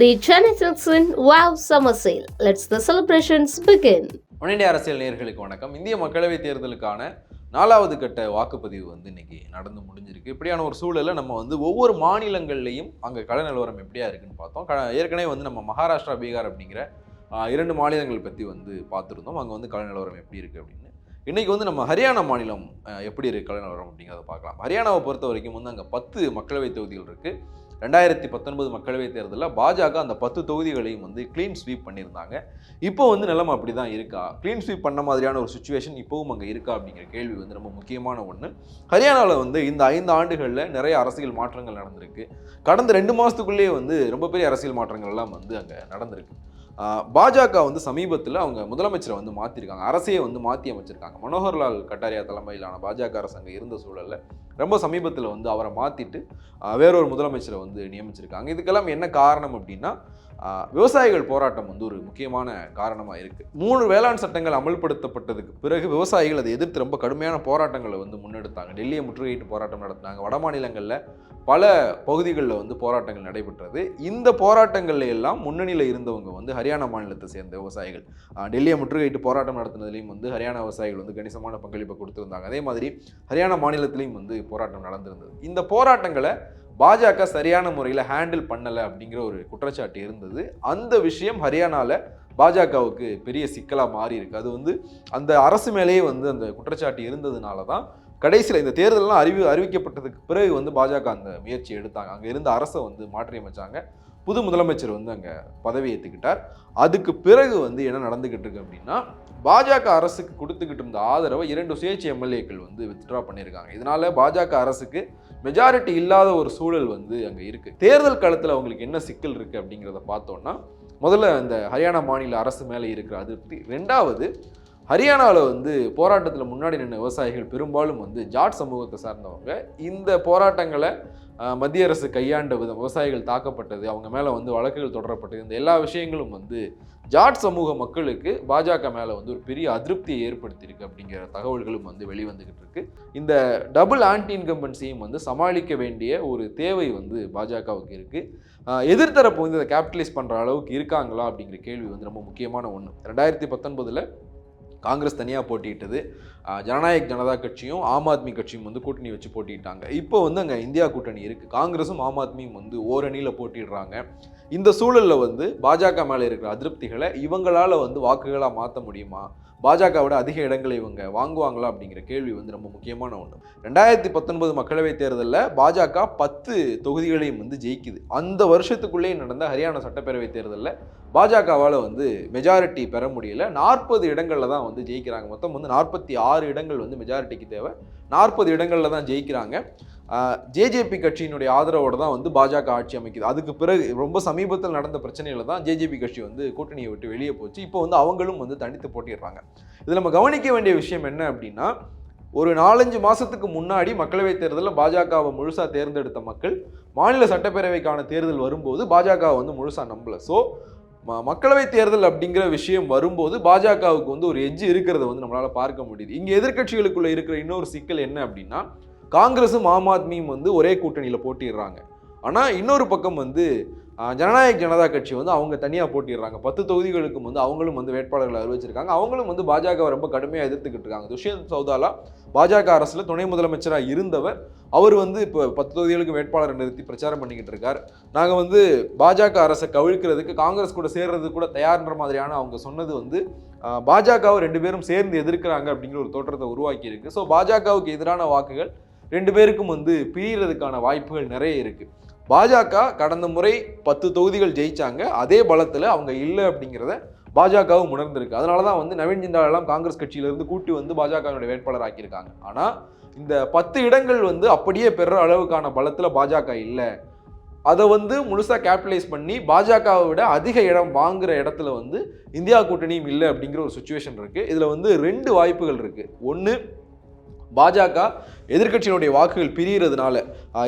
The Chennai Silks in Wow Summer Sale. Let's the celebrations அரசியல் நேர்களுக்கு வணக்கம். இந்திய மக்களவைத் தேர்தலுக்கான நாலாவது கட்ட வாக்குப்பதிவு வந்து இன்னைக்கு நடந்து முடிஞ்சிருக்கு. இப்படியான ஒரு சூழலில் நம்ம வந்து ஒவ்வொரு மாநிலங்கள்லையும் அங்கே கள நிலவரம் எப்படியா இருக்குன்னு பார்த்தோம். க ஏற்கனவே வந்து நம்ம மகாராஷ்டிரா பீகார் அப்படிங்கிற இரண்டு மாநிலங்கள் பற்றி வந்து பார்த்துருந்தோம். அங்கே வந்து கள நிலவரம் எப்படி இருக்குது அப்படின்னு. இன்னைக்கு வந்து நம்ம ஹரியானா மாநிலம் எப்படி இருக்கு கள நிலவரம் அப்படிங்கிறத பார்க்கலாம். ஹரியானாவை பொறுத்த வரைக்கும் வந்து அங்கே பத்து மக்களவைத் தொகுதிகள் இருக்குது ரெண்டாயிரத்தி பத்தொன்பது மக்களவைத் தேர்தலில் பாஜக அந்த பத்து தொகுதிகளையும் வந்து க்ளீன் ஸ்வீப் பண்ணியிருந்தாங்க. இப்போ வந்து நிலைமை அப்படி தான் இருக்கா? க்ளீன் ஸ்வீப் பண்ண மாதிரியான ஒரு சுச்சுவேஷன் இப்போவும் அங்கே இருக்கா அப்படிங்கிற கேள்வி வந்து ரொம்ப முக்கியமான ஒன்று ஹரியானாவில் வந்து இந்த ஐந்து ஆண்டுகளில் நிறைய அரசியல் மாற்றங்கள் நடந்திருக்கு. கடந்த ரெண்டு மாதத்துக்குள்ளேயே வந்து ரொம்ப பெரிய அரசியல் மாற்றங்கள் எல்லாம் வந்து அங்கே நடந்திருக்கு. பாஜக வந்து சமீபத்தில் அவங்க முதலமைச்சரை வந்து மாற்றிருக்காங்க அரசையே வந்து மாற்றி அமைச்சிருக்காங்க. மனோகர்லால் கட்டாரியா தலைமையிலான பாஜக அரசு அங்கே இருந்த சூழலில் ரொம்ப சமீபத்தில் வந்து அவரை மாற்றிட்டு வேறொரு முதலமைச்சரை வந்து நியமிச்சிருக்காங்க. இதுக்கெல்லாம் என்ன காரணம் அப்படின்னா விவசாயிகள் போராட்டம் வந்து ஒரு முக்கியமான காரணமாக இருக்குது மூணு வேளாண் சட்டங்கள் அமல்படுத்தப்பட்டதுக்கு பிறகு விவசாயிகள் அதை எதிர்த்து ரொம்ப கடுமையான போராட்டங்களை வந்து முன்னெடுத்தாங்க. டெல்லியை முற்றுகையிட்டு போராட்டம் நடத்தினாங்க. வட மாநிலங்களில் பல பகுதிகளில் வந்து போராட்டங்கள் நடைபெற்றது. இந்த போராட்டங்கள்ல எல்லாம் முன்னணியில் இருந்தவங்க வந்து ஹரியானா மாநிலத்தை சேர்ந்த விவசாயிகள். டெல்லியை முற்றுகையிட்டு போராட்டம் நடத்தினதுலையும் வந்து ஹரியானா விவசாயிகள் வந்து கணிசமான பங்களிப்பை கொடுத்துருந்தாங்க. அதே மாதிரி ஹரியானா மாநிலத்திலையும் வந்து போராட்டம் நடந்திருந்தது. இந்த போராட்டங்களை பாஜக சரியான முறையில் ஹேண்டில் பண்ணலை அப்படிங்கிற ஒரு குற்றச்சாட்டு இருந்தது. அந்த விஷயம் ஹரியானாவில் பாஜகவுக்கு பெரிய சிக்கலாக மாறி இருக்கு. அது வந்து அந்த அரசு மேலேயே வந்து அந்த குற்றச்சாட்டு இருந்ததுனால தான் கடைசியில் இந்த தேர்தலெலாம் அறிவி அறிவிக்கப்பட்டதுக்கு பிறகு வந்து பாஜக அந்த முயற்சி எடுத்தாங்க. அங்கே இருந்த அரசை வந்து மாற்றி அமைச்சாங்க புது முதலமைச்சர் வந்து அங்கே பதவி ஏற்றுக்கிட்டார் அதுக்கு பிறகு வந்து என்ன நடந்துக்கிட்டு இருக்கு அப்படின்னா பாஜக அரசுக்கு கொடுத்துக்கிட்டு இருந்த ஆதரவை இரண்டு சுயேட்சை எம்எல்ஏக்கள் வந்து வித்ட்ரா பண்ணியிருக்காங்க. இதனால பாஜக அரசுக்கு மெஜாரிட்டி இல்லாத ஒரு சூழல் வந்து அங்கே இருக்கு. தேர்தல் காலத்தில் அவங்களுக்கு என்ன சிக்கல் இருக்கு அப்படிங்கிறத பார்த்தோன்னா முதல்ல அந்த ஹரியானா மாநில அரசு மேலே இருக்கிற அதிருப்தி. ரெண்டாவது ஹரியானாவில் வந்து போராட்டத்தில் முன்னாடி நின்ற விவசாயிகள் பெரும்பாலும் வந்து ஜாட் சமூகத்தை சார்ந்தவங்க. இந்த போராட்டங்களை மத்திய அரசு கையாண்ட விதம் விவசாயிகள் தாக்கப்பட்டது அவங்க மேலே வந்து வழக்குகள் தொடரப்பட்டது இந்த எல்லா விஷயங்களும் வந்து ஜாட் சமூக மக்களுக்கு பாஜக மேலே வந்து ஒரு பெரிய அதிருப்தியை ஏற்படுத்தியிருக்கு அப்படிங்கிற தகவல்களும் வந்து வெளிவந்துகிட்டு இருக்கு. இந்த டபுள் ஆன்டி இன்கம்பன்சியும் வந்து சமாளிக்க வேண்டிய ஒரு தேவை வந்து பாஜகவுக்கு இருக்குது எதிர்த்தரப்பு வந்து இதை கேபிட்டலைஸ் பண்ணுற அளவுக்கு இருக்காங்களா அப்படிங்கிற கேள்வி வந்து ரொம்ப முக்கியமான ஒன்று ரெண்டாயிரத்தி பத்தொன்பதில் காங்கிரஸ் தனியாக போட்டியிட்டது. ஜனநாயக் ஜனதா கட்சியும் ஆம் ஆத்மி கட்சியும் வந்து கூட்டணி வச்சு போட்டியிட்டாங்க இப்போ வந்து அங்கே இந்தியா கூட்டணி இருக்குது காங்கிரஸும் ஆம் ஆத்மியும் வந்து ஓரணியில் போட்டிடுறாங்க. இந்த சூழலில் வந்து பாஜக மேலே இருக்கிற அதிருப்திகளை இவங்களால் வந்து வாக்குகளாக மாற்ற முடியுமா? பாஜகவோட அதிக இடங்களை இவங்க வாங்குவாங்களா அப்படிங்கிற கேள்வி வந்து ரொம்ப முக்கியமான ஒன்று ரெண்டாயிரத்தி பத்தொன்பது மக்களவைத் தேர்தலில் பாஜக பத்து தொகுதிகளையும் வந்து ஜெயிக்குது. அந்த வருஷத்துக்குள்ளேயே நடந்த ஹரியானா சட்டப்பேரவைத் தேர்தலில் பாஜகவால் வந்து மெஜாரிட்டி பெற முடியல. நாற்பது இடங்களில் தான் வந்து ஜெயிக்கிறாங்க. மொத்தம் வந்து நாற்பத்தி ஆறு இடங்கள் வந்து மெஜாரிட்டிக்கு தேவை. நாற்பது இடங்களில் தான் ஜெயிக்கிறாங்க. ஜேஜேபி கட்சியினுடைய ஆதரவோடு தான் வந்து பாஜக ஆட்சி அமைக்குது. அதுக்கு பிறகு ரொம்ப சமீபத்தில் நடந்த பிரச்சனையில் தான் ஜேஜேபி கட்சி வந்து கூட்டணியை விட்டு வெளியே போச்சு. இப்போ வந்து அவங்களும் வந்து தனித்து போட்டிடுறாங்க இதில் நம்ம கவனிக்க வேண்டிய விஷயம் என்ன அப்படின்னா ஒரு நாலஞ்சு மாதத்துக்கு முன்னாடி மக்களவைத் தேர்தலில் பாஜகவை முழுசாக தேர்ந்தெடுத்த மக்கள் மாநில சட்டப்பேரவைக்கான தேர்தல் வரும்போது பாஜகவை வந்து முழுசாக நம்பல. ஸோ மக்களவை தேர்தல் அப்படிங்கிற விஷயம் வரும்போது பாஜகவுக்கு வந்து ஒரு எஜ்ஜு இருக்கிறத வந்து நம்மளால் பார்க்க முடியுது. இங்கே எதிர்க்கட்சிகளுக்குள்ள இருக்கிற இன்னொரு சிக்கல் என்ன அப்படின்னா காங்கிரஸும் ஆம் ஆத்மியும் வந்து ஒரே கூட்டணியில் போட்டிடுறாங்க. ஆனால் இன்னொரு பக்கம் வந்து ஜனநாயக் ஜனதா கட்சி வந்து அவங்க தனியாக போட்டிடுறாங்க. பத்து தொகுதிகளுக்கும் வந்து அவங்களும் வந்து வேட்பாளர்களை அறிவிச்சிருக்காங்க. அவங்களும் வந்து பாஜகவை ரொம்ப கடுமையாக எதிர்த்துக்கிட்டு இருக்காங்க. துஷ்யந்த் சௌதாலா பாஜக அரசில் துணை முதலமைச்சராக இருந்தவர். அவர் வந்து இப்போ பத்து தொகுதிகளுக்கு வேட்பாளரை நிறுத்தி பிரச்சாரம் பண்ணிக்கிட்டு இருக்கார். நாங்கள் வந்து பாஜக அரசை கவிழ்க்கிறதுக்கு காங்கிரஸ் கூட சேர்றதுக்கு கூட தயார்ன்ற மாதிரியான அவங்க சொன்னது வந்து பாஜகவை ரெண்டு பேரும் சேர்ந்து எதிர்க்கிறாங்க அப்படிங்கிற ஒரு தோற்றத்தை உருவாக்கி இருக்கு. ஸோ பாஜகவுக்கு எதிரான வாக்குகள் ரெண்டு பேருக்கும் வந்து பிரியறதுக்கான வாய்ப்புகள் நிறைய இருக்குது பாஜக கடந்த முறை பத்து தொகுதிகள் ஜெயிச்சாங்க. அதே பலத்தில் அவங்க இல்லை அப்படிங்கிறத பாஜகவும் உணர்ந்திருக்கு. அதனால தான் வந்து நவீன் ஜிந்தாலெல்லாம் காங்கிரஸ் கட்சியிலிருந்து கூட்டி வந்து பாஜகவினுடைய வேட்பாளர் ஆக்கியிருக்காங்க. ஆனால் இந்த பத்து இடங்கள் வந்து அப்படியே பெற அளவுக்கான பலத்தில் பாஜக இல்லை. அதை வந்து முழுசாக கேபிட்டலைஸ் பண்ணி பாஜகவை விட அதிக இடம் வாங்குகிற இடத்துல வந்து இந்தியா கூட்டணியும் இல்லை அப்படிங்கிற ஒரு சுச்சுவேஷன் இருக்குது இதில் வந்து ரெண்டு வாய்ப்புகள் இருக்குது ஒன்று பாஜக எதிர்க்கட்சியினுடைய வாக்குகள் பிரிகிறதுனால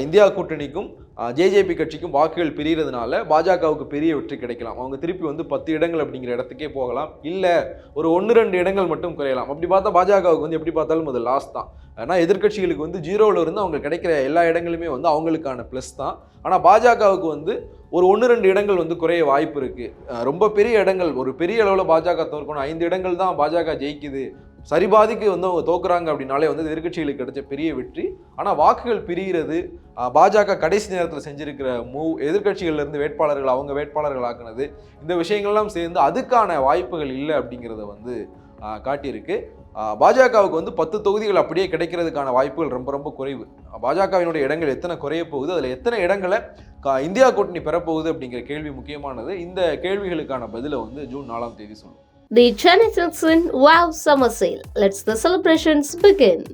இந்தியா கூட்டணிக்கும் ஜேஜேபி கட்சிக்கும் வாக்குகள் பிரிகிறதுனால பாஜகவுக்கு பெரிய வெற்றி கிடைக்கலாம். அவங்க திருப்பி வந்து பத்து இடங்கள் அப்படிங்கிற இடத்துக்கே போகலாம். இல்லை ஒரு ஒன்று ரெண்டு இடங்கள் மட்டும் குறையலாம். அப்படி பார்த்தா பாஜகவுக்கு வந்து எப்படி பார்த்தாலும் அது லாஸ் தான். ஏன்னா எதிர்கட்சிகளுக்கு வந்து ஜீரோவில் இருந்து அவங்க கிடைக்கிற எல்லா இடங்களுமே வந்து அவங்களுக்கான ப்ளஸ் தான். ஆனால் பாஜகவுக்கு வந்து ஒரு ஒன்று ரெண்டு இடங்கள் வந்து குறைய வாய்ப்பு இருக்குது ரொம்ப பெரிய இடங்கள் ஒரு பெரிய அளவில் பாஜக தோற்கணும். ஐந்து இடங்கள் தான் பாஜக ஜெயிக்குது. சரிபாதிக்கு வந்து அவங்க தோக்குறாங்க அப்படின்னாலே வந்து எதிர்க்கட்சிகளுக்கு கிடைச்ச பெரிய வெற்றி. ஆனால் வாக்குகள் பிரிகிறது பாஜக கடைசி நேரத்தில் செஞ்சிருக்கிற மூவ் எதிர்கட்சிகள்லேருந்து வேட்பாளர்கள் அவங்க வேட்பாளர்கள் ஆக்குனது இந்த விஷயங்கள்லாம் சேர்ந்து அதுக்கான வாய்ப்புகள் இல்லை அப்படிங்கிறத வந்து காட்டியிருக்கு. பாஜகவுக்கு வந்து பத்து தொகுதிகள் அப்படியே கிடைக்கிறதுக்கான வாய்ப்புகள் ரொம்ப ரொம்ப குறைவு. பாஜகவினுடைய இடங்கள் எத்தனை குறைய போகுது அதில் எத்தனை இடங்களை கா- இந்தியா கூட்டணி பெறப்போகுது அப்படிங்கிற கேள்வி முக்கியமானது. இந்த கேள்விகளுக்கான பதிலை வந்து ஜூன் நாலாம் தேதி சொல்லும். The Chennai Silks Wow Summer Sale. Let's the celebrations begin.